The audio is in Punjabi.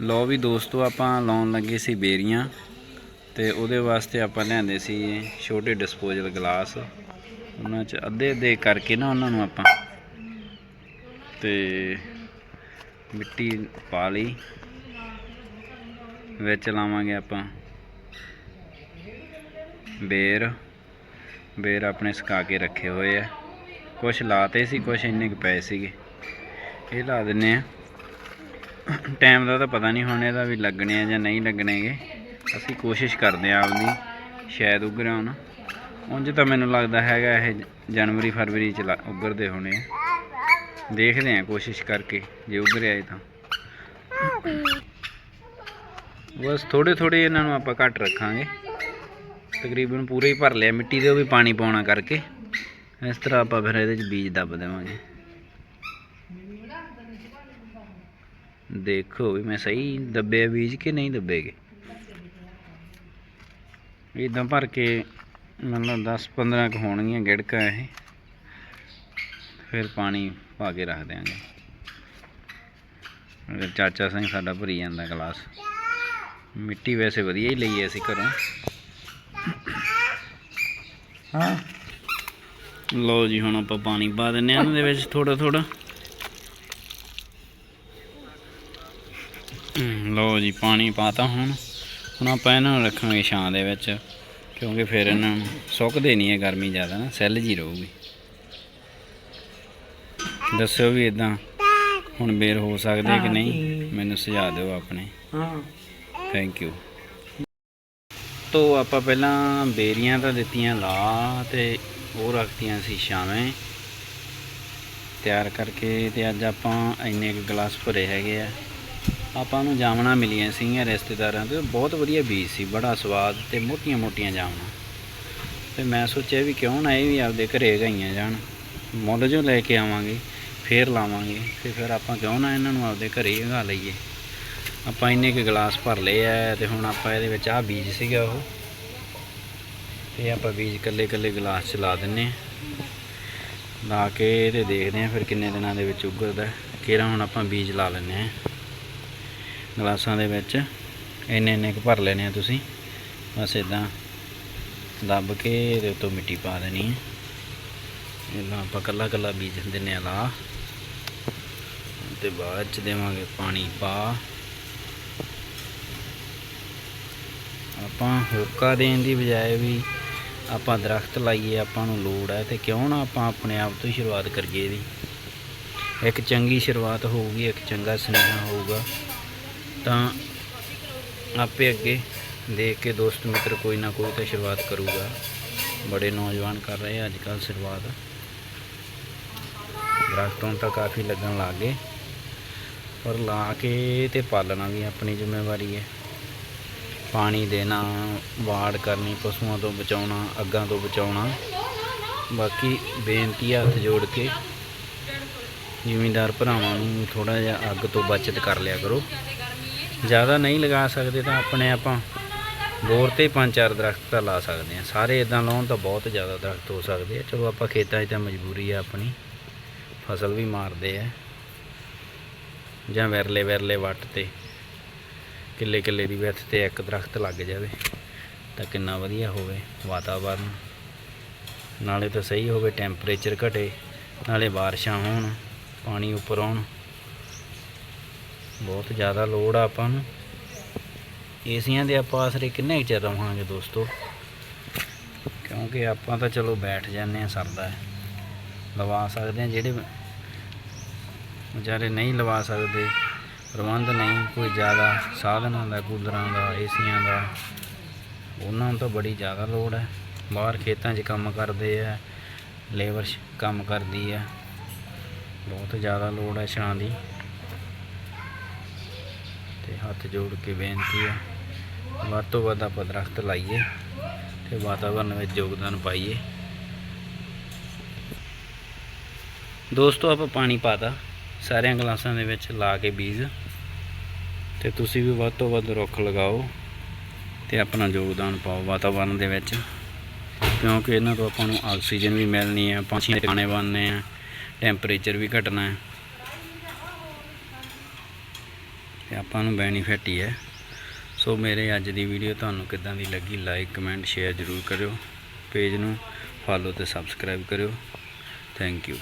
ਲੋ ਵੀ ਦੋਸਤੋ, ਆਪਾਂ ਲਾਉਣ ਲੱਗੇ ਸੀ ਬੇਰੀਆਂ ਤੇ ਉਹਦੇ ਵਾਸਤੇ ਆਪਾਂ ਲਿਆਂਦੇ ਸੀ ਛੋਟੇ ਡਿਸਪੋਜ਼ਲ ਗਲਾਸ ਉਹਨਾਂ 'ਚ ਅੱਧੇ ਅੱਧੇ ਕਰਕੇ ਨਾ ਉਹਨਾਂ ਨੂੰ ਆਪਾਂ ਤੇ ਮਿੱਟੀ ਪਾ ਲਈ, ਵਿੱਚ ਲਾਵਾਂਗੇ ਆਪਾਂ ਬੇਰ। ਬੇਰ ਆਪਣੇ ਸੁਕਾ ਕੇ ਰੱਖੇ ਹੋਏ ਆ। ਕੁਝ ਲਾਤੇ ਸੀ ਕੁਝ ਇੰਨੇ ਕੁ ਪਏ ਸੀਗੇ। ਇਹ ਲਾ ਦਿੰਨੇ ਆ। ਟਾਈਮ ਦਾ ਤਾਂ ਪਤਾ ਨਹੀਂ ਹੁਣ ਇਹਦਾ ਵੀ ਲੱਗਣੇ ਆ ਜਾਂ ਨਹੀਂ ਲੱਗਣੇਗੇ ਅਸੀਂ ਕੋਸ਼ਿਸ਼ ਕਰਦੇ ਆ ਆਪਦੀ, ਸ਼ਾਇਦ ਉੱਗਰ ਆਉਣ ਉਂਝ ਤਾਂ ਮੈਨੂੰ ਲੱਗਦਾ ਹੈਗਾ ਇਹ ਜਨਵਰੀ, ਫਰਵਰੀ ਚ ਲਾ- ਉੱਗਰਦੇ ਹੋਣੇ ਆ। ਦੇਖਦੇ ਆ ਕੋਸ਼ਿਸ਼ ਕਰਕੇ, ਜੇ ਉੱਗਰ ਤਾਂ। ਬਸ ਥੋੜੇ ਥੋੜੇ ਇਹਨਾਂ ਨੂੰ ਆਪਾਂ ਘੱਟ ਰੱਖਾਂਗੇ। ਤਕਰੀਬਨ ਪੂਰੇ ਹੀ ਭਰ ਲਿਆ ਮਿੱਟੀ ਦੇ, ਉਹ ਵੀ ਪਾਣੀ ਪਾਉਣਾ ਕਰਕੇ। ਇਸ ਤਰ੍ਹਾਂ ਆਪਾਂ ਫਿਰ ਇਹਦੇ ਚ ਬੀਜ ਦੱਬ ਦੇਵਾਂਗੇ। ਦੇਖੋ ਵੀ ਮੈਂ ਸਹੀ ਦੱਬੇ ਬੀਜ ਕਿ ਨਹੀਂ ਦੱਬੇਗੇ। ਇਦਾਂ ਭਰ ਕੇ ਮਤਲਬ 10 15 ਕ ਹੋਣਗੀਆਂ ਗਿੜਕਾਂ ਇਹ। ਫਿਰ ਪਾਣੀ ਪਾ ਕੇ ਰੱਖ ਦਿਆਂਗੇ। ਅਗਰ ਚਾਚਾ ਸਿੰਘ ਸਾਡਾ ਭਰੀ ਜਾਂਦਾ ਗਲਾਸ। ਮਿੱਟੀ ਵੈਸੇ ਵਧੀਆ ਹੀ ਲਈ ਹੈ ਅਸੀਂ ਘਰੋਂ। ਹਾਂ। ਲਓ ਜੀ, ਹੁਣ ਆਪਾਂ ਪਾਣੀ ਪਾ ਦਿੰਨੇ ਆ ਇਹਨਾਂ ਦੇ ਵਿੱਚ ਥੋੜਾ ਥੋੜਾ ਲਓ ਜੀ ਪਾਣੀ ਪਾਤਾ ਹੁਣ। ਹੁਣ ਆਪਾਂ ਇਹਨਾਂ ਨੂੰ ਰੱਖਾਂਗੇ ਛਾਂ ਦੇ ਵਿੱਚ ਕਿਉਂਕਿ ਫਿਰ ਇਹਨਾਂ ਨੂੰ ਸੁੱਕਦੇ ਨਹੀਂ ਹੈ ਗਰਮੀ ਜ਼ਿਆਦਾ ਨਾ ਸੈੱਲ ਜੀ ਰਹੂਗੀ। ਦੱਸਿਓ ਵੀ ਇਦਾਂ ਹੁਣ ਬੇਰ ਹੋ ਸਕਦੇ ਕਿ ਨਹੀਂ? ਮੈਨੂੰ ਸੁਝਾ ਦਿਓ ਆਪਣੇ। ਹਾਂ। ਥੈਂਕ ਯੂ ਤੋ ਆਪਾਂ ਪਹਿਲਾਂ ਬੇਰੀਆਂ ਤਾਂ ਦਿੱਤੀਆਂ ਲਾ ਤੇ ਉਹ ਰੱਖਤੀਆਂ ਸੀ ਛਾਵੇਂ। ਤਿਆਰ ਕਰਕੇ ਤੇ ਅੱਜ ਆਪਾਂ ਇੰਨੇ ਕੁ ਗਲਾਸ ਭਰੇ ਹੈਗੇ ਆ। ਆਪਾਂ ਨੂੰ ਜਾਮਣਾ ਮਿਲੀਆਂ ਸੀਗੀਆਂ ਰਿਸ਼ਤੇਦਾਰਾਂ ਤੋਂ। ਬਹੁਤ ਵਧੀਆ ਬੀਜ ਸੀ, ਬੜਾ ਸਵਾਦ ਤੇ ਮੋਟੀਆਂ ਮੋਟੀਆਂ ਜਾਮਣਾ। ਤੇ ਮੈਂ ਸੋਚਿਆ ਵੀ ਕਿਉਂ ਨਾ ਇਹ ਵੀ ਆਪਦੇ ਘਰੇ ਗਾਈਆਂ ਜਾਣ। ਮੁੱਲ ਜੋ ਲੈ ਕੇ ਆਵਾਂਗੇ, ਫੇਰ ਲਾਵਾਂਗੇ, ਤੇ ਫਿਰ ਆਪਾਂ ਕਿਉਂ ਨਾ ਇਹਨਾਂ ਨੂੰ ਆਪਦੇ ਘਰੇ ਹੀ ਉਗਾ ਲਈਏ। ਆਪਾਂ ਇੰਨੇ ਕੁ ਗਲਾਸ ਭਰ ਲਏ ਆ ਤੇ ਹੁਣ ਆਪਾਂ ਇਹਦੇ ਵਿੱਚ ਆਹ ਬੀਜ ਸੀਗਾ ਉਹ। ਤੇ ਆਪਾਂ ਬੀਜ ਕੱਲੇ ਕੱਲੇ ਗਲਾਸ ਚ ਲਾ ਦਿੰਨੇ ਆ ਲਾ ਕੇ ਤੇ ਦੇਖਦੇ ਆ ਫਿਰ ਕਿੰਨੇ ਦਿਨਾਂ ਦੇ ਵਿੱਚ ਉੱਗਰਦਾ ਕਿਹੜਾ ਹੁਣ ਆਪਾਂ ਬੀਜ ਲਾ ਲੈਨੇ ਆ ਗਲਾਸਾਂ ਦੇ ਵਿੱਚ। ਇੰਨੇ ਇੰਨੇ ਕੁ ਭਰ ਲੈਣੇ ਆ ਤੁਸੀਂ। ਬਸ ਇਦਾਂ ਦੱਬ ਕੇ ਇਹਦੇ ਉੱਤੋਂ ਮਿੱਟੀ ਪਾ ਦੇਣੀ ਹੈ ਇਹਨਾਂ ਆਪਾਂ ਕੱਲਾ ਕੱਲਾ ਬੀਜ ਦਿੰਨੇ ਆ ਲਾ। ਤੇ ਬਾਅਦ ਚ ਦੇਵਾਂਗੇ ਪਾਣੀ ਪਾ। ਆਪਾਂ ਹੋਕਾ ਦੇਣ ਦੀ ਬਜਾਏ ਵੀ ਆਪਾਂ ਦਰਖਤ ਲਾਈਏ, ਆਪਾਂ ਨੂੰ ਲੋੜ ਹੈ ਤੇ ਕਿਉਂ ਨਾ ਆਪਾਂ ਆਪਣੇ ਆਪ ਤੋਂ ਹੀ ਸ਼ੁਰੂਆਤ ਕਰੀਏ ਇਹਦੀ। ਇੱਕ ਚੰਗੀ ਸ਼ੁਰੂਆਤ ਹੋਊਗੀ, ਇੱਕ ਚੰਗਾ ਸੁਨੇਹਾ ਹੋਊਗਾ। ਤਾਂ ਆਪੇ ਅੱਗੇ ਦੇਖ ਕੇ ਦੋਸਤ ਮਿੱਤਰ ਕੋਈ ਨਾ ਕੋਈ ਤਾਂ ਸ਼ੁਰੂਆਤ ਕਰੂਗਾ। ਬੜੇ ਨੌਜਵਾਨ ਕਰ ਰਹੇ ਆ ਅੱਜ ਕੱਲ੍ਹ ਸ਼ੁਰੂਆਤ। ਦਰਖਤ ਤਾਂ ਕਾਫੀ ਲੱਗਣ ਲੱਗ ਗਏ। ਪਰ ਲਾ ਕੇ ਤੇ ਪਾਲਣਾ ਵੀ ਆਪਣੀ ਜ਼ਿੰਮੇਵਾਰੀ ਹੈ। ਪਾਣੀ ਦੇਣਾ, ਵਾੜ ਕਰਨੀ, ਪਸ਼ੂਆਂ ਤੋਂ ਬਚਾਉਣਾ, ਅੱਗਾਂ ਤੋਂ ਬਚਾਉਣਾ। ਬਾਕੀ ਬੇਨਤੀ ਹੱਥ ਜੋੜ ਕੇ, ਜ਼ਿਮੀਂਦਾਰ ਭਰਾਵਾਂ ਨੂੰ ਥੋੜਾ ਜਿਹਾ ਅੱਗ ਤੋਂ ਬਚਤ ਕਰ ਲਿਆ ਕਰੋ। ਜ਼ਿਆਦਾ ਨਹੀਂ ਲਗਾ ਸਕਦੇ ਤਾਂ ਆਪਣੇ ਆਪਾਂ ਬੋਰ ਤੇ ਪੰਜ ਚਾਰ ਦਰਖਤ ਤਾਂ ਲਾ ਸਕਦੇ ਆ ਸਾਰੇ ਇਦਾਂ ਲਾਉਣ ਤਾਂ ਬਹੁਤ ਜ਼ਿਆਦਾ ਦਰਖਤ ਹੋ ਸਕਦੇ ਆ। ਚਲੋ ਆਪਾਂ ਖੇਤਾਂ 'ਚ ਤਾਂ ਮਜਬੂਰੀ ਆ ਆਪਣੀ। ਫਸਲ ਵੀ ਮਾਰਦੇ ਆ। ਜਾਂ ਵਿਰਲੇ ਵਿਰਲੇ ਵੱਟ ਤੇ, ਕਿੱਲੇ ਕਿੱਲੇ ਦੀ ਵਿੱਥ ਤੇ ਇੱਕ ਦਰਖਤ ਲੱਗ ਜਾਵੇ ਤਾਂ ਕਿੰਨਾ ਵਧੀਆ ਹੋਵੇ ਵਾਤਾਵਰਨ। ਨਾਲੇ ਤਾਂ ਸਹੀ ਹੋਵੇ, ਟੈਂਪਰੇਚਰ ਘਟੇ, ਨਾਲੇ ਬਾਰਿਸ਼ਾਂ ਹੋਣ, ਪਾਣੀ ਉੱਪਰ ਆਉਣ। ਬਹੁਤ ਜ਼ਿਆਦਾ ਲੋੜ ਆ ਆਪਾਂ ਨੂੰ। ਏਸੀਆਂ ਦੇ ਆਪਾਂ ਆਸਰੇ ਕਿੰਨੇ ਕੁ ਚਿਰ ਰਵਾਂਗੇ ਦੋਸਤੋ? ਕਿਉਂਕਿ ਆਪਾਂ ਤਾਂ ਚਲੋ ਬੈਠ ਜਾਂਦੇ ਆ ਸਰਦਾ। ਹੈ ਲਵਾ ਸਕਦੇ ਆ ਜਿਹੜੇ ਵਿਚਾਰੇ ਨਹੀਂ ਲਵਾ ਸਕਦੇ। ਪ੍ਰਬੰਧ ਨਹੀਂ, ਕੋਈ ਜ਼ਿਆਦਾ ਸਾਧਨਾਂ ਦਾ, ਕੂਲਰਾਂ ਦਾ, ਏਸੀਆਂ ਦਾ। ਉਹਨਾਂ ਨੂੰ ਤਾਂ ਬੜੀ ਜ਼ਿਆਦਾ ਲੋੜ ਹੈ। ਬਾਹਰ ਖੇਤਾਂ 'ਚ ਕੰਮ ਕਰਦੇ ਆ, ਲੇਬਰ ਕੰਮ ਕਰਦੀ ਹੈ ਬਹੁਤ ਜ਼ਿਆਦਾ ਲੋੜ ਹੈ ਛਾਂ ਦੀ ਤੇ ਹੱਥ ਜੋੜ ਕੇ ਬੇਨਤੀ ਹੈ ਵੱਧ ਤੋਂ ਵੱਧ ਆਪਾਂ ਦਰਖਤ ਲਾਈਏ ਤੇ ਵਾਤਾਵਰਨ ਵਿੱਚ ਯੋਗਦਾਨ ਪਾਈਏ। ਦੋਸਤੋ, ਆਪਾਂ ਪਾਣੀ ਪਾਤਾ। ਸਾਰਿਆਂ ਗਲਾਸਾਂ ਦੇ ਵਿੱਚ ਲਾ ਕੇ ਬੀਜ। ਤੇ ਤੁਸੀਂ ਵੀ ਵੱਧ ਤੋਂ ਵੱਧ ਰੁੱਖ ਲਗਾਓ ਤੇ ਆਪਣਾ ਯੋਗਦਾਨ ਪਾਓ ਵਾਤਾਵਰਨ ਦੇ ਵਿੱਚ। ਕਿਉਂਕਿ ਇਹਨਾਂ ਤੋਂ ਆਪਾਂ ਨੂੰ ਆਕਸੀਜਨ ਵੀ ਮਿਲਣੀ ਹੈ ਪੰਛੀਆਂ ਦੇ ਖਾਣੇ ਬਣਨੇ ਆ, ਟੈਂਪਰੇਚਰ ਵੀ ਘਟਣਾ ਹੈ। ਤੇ ਆਪਾਂ ਨੂੰ ਬੈਨੀਫਿਟ ਹੀ ਹੈ। ਸੋ ਮੇਰੇ ਅੱਜ ਦੀ ਵੀਡੀਓ ਤੁਹਾਨੂੰ ਕਿੱਦਾਂ ਦੀ ਲੱਗੀ ਲਾਈਕ ਕਮੈਂਟ ਸ਼ੇਅਰ ਜ਼ਰੂਰ ਕਰਿਓ। ਪੇਜ ਨੂੰ ਫਾਲੋ ਤੇ ਸਬਸਕ੍ਰਾਈਬ ਕਰਿਓ। Thank you